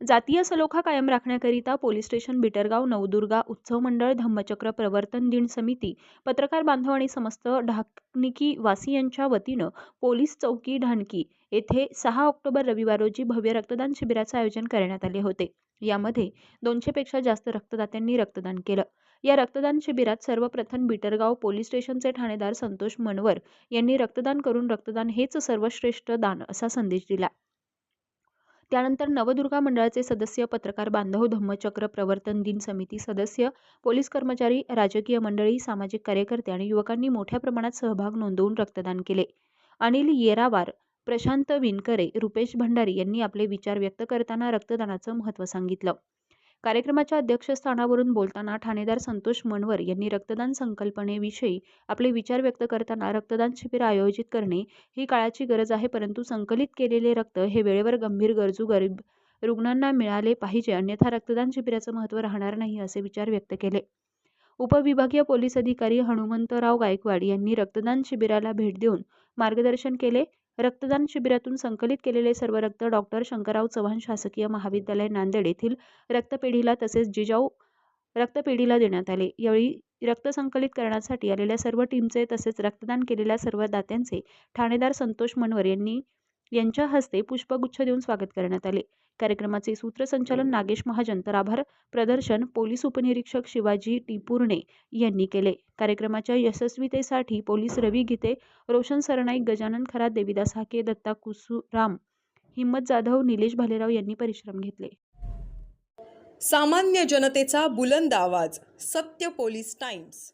जातीय सलोखा कायम राखण्याकरिता पोलीस स्टेशन बिटरगाव नवदुर्गा उत्सव मंडळ धम्मचक्र प्रवर्तन दिन समिती पत्रकार बांधव आणि समस्त ढाकनिकी वासियांच्या वतीनं पोलीस चौकी ढाणकी येथे सहा ऑक्टोबर रविवार रोजी भव्य रक्तदान शिबिराचं आयोजन करण्यात आले होते. यामध्ये दोनशेपेक्षा जास्त रक्तदात्यांनी रक्तदान केलं. या रक्तदान शिबिरात सर्वप्रथम बिटरगाव पोलीस स्टेशनचे ठाणेदार संतोष मनवर यांनी रक्तदान करून रक्तदान हेच सर्वश्रेष्ठ दान असा संदेश दिला. त्यानंतर नवदुर्गा मंडळाचे सदस्य पत्रकार बांधव धम्मचक्र प्रवर्तन दिन समिती सदस्य पोलीस कर्मचारी राजकीय मंडळी सामाजिक कार्यकर्ते आणि युवकांनी मोठ्या प्रमाणात सहभाग नोंदवून रक्तदान केले. अनिल येरावार प्रशांत विनकरे रुपेश भंडारी यांनी आपले विचार व्यक्त करताना रक्तदानाचं महत्त्व सांगितलं. कार्यक्रमाच्या अध्यक्षस्थानावरून बोलताना ठाणेदार संतोष मनवर यांनी रक्तदान संकल्पनेविषयी आपले विचार व्यक्त करताना रक्तदान शिबिर आयोजित करणे ही काळाची गरज आहे परंतु संकलित केलेले रक्त हे वेळेवर गंभीर गरजू गरीब रुग्णांना मिळाले पाहिजे अन्यथा रक्तदान शिबिराचं महत्त्व राहणार नाही असे विचार व्यक्त केले. उपविभागीय पोलीस अधिकारी हनुमंतराव गायकवाड यांनी रक्तदान शिबिराला भेट देऊन मार्गदर्शन केले. रक्तदान शिबिरातून संकलित केलेले सर्व रक्त डॉक्टर शंकरराव चव्हाण शासकीय महाविद्यालय नांदेड येथील रक्तपेढीला तसेच जिजाऊ रक्तपेढीला देण्यात आले. यावेळी रक्त संकलित करण्यासाठी आलेल्या सर्व टीमचे तसेच रक्तदान केलेल्या सर्व दात्यांचे ठाणेदार संतोष मनवर यांनी यांच्या हस्ते पुष्पगुच्छ देऊन स्वागत करण्यात आले. कार्यक्रमाचे सूत्रसंचालन नागेश महाजन तर आभार. प्रदर्शन पोलीस उपनिरीक्षक शिवाजी टिपुर्णे यांनी केले. कार्यक्रमाच्या यशस्वीतेसाठी पोलीस रवी गीते रोशन सरनाईक गजानन खरात देविदास हाके दत्ता कुसुराम हिम्मत जाधव निलेश भालेराव यांनी परिश्रम घेतले. सामान्य जनतेचा बुलंद आवाज सत्य पोलीस टाइम्स.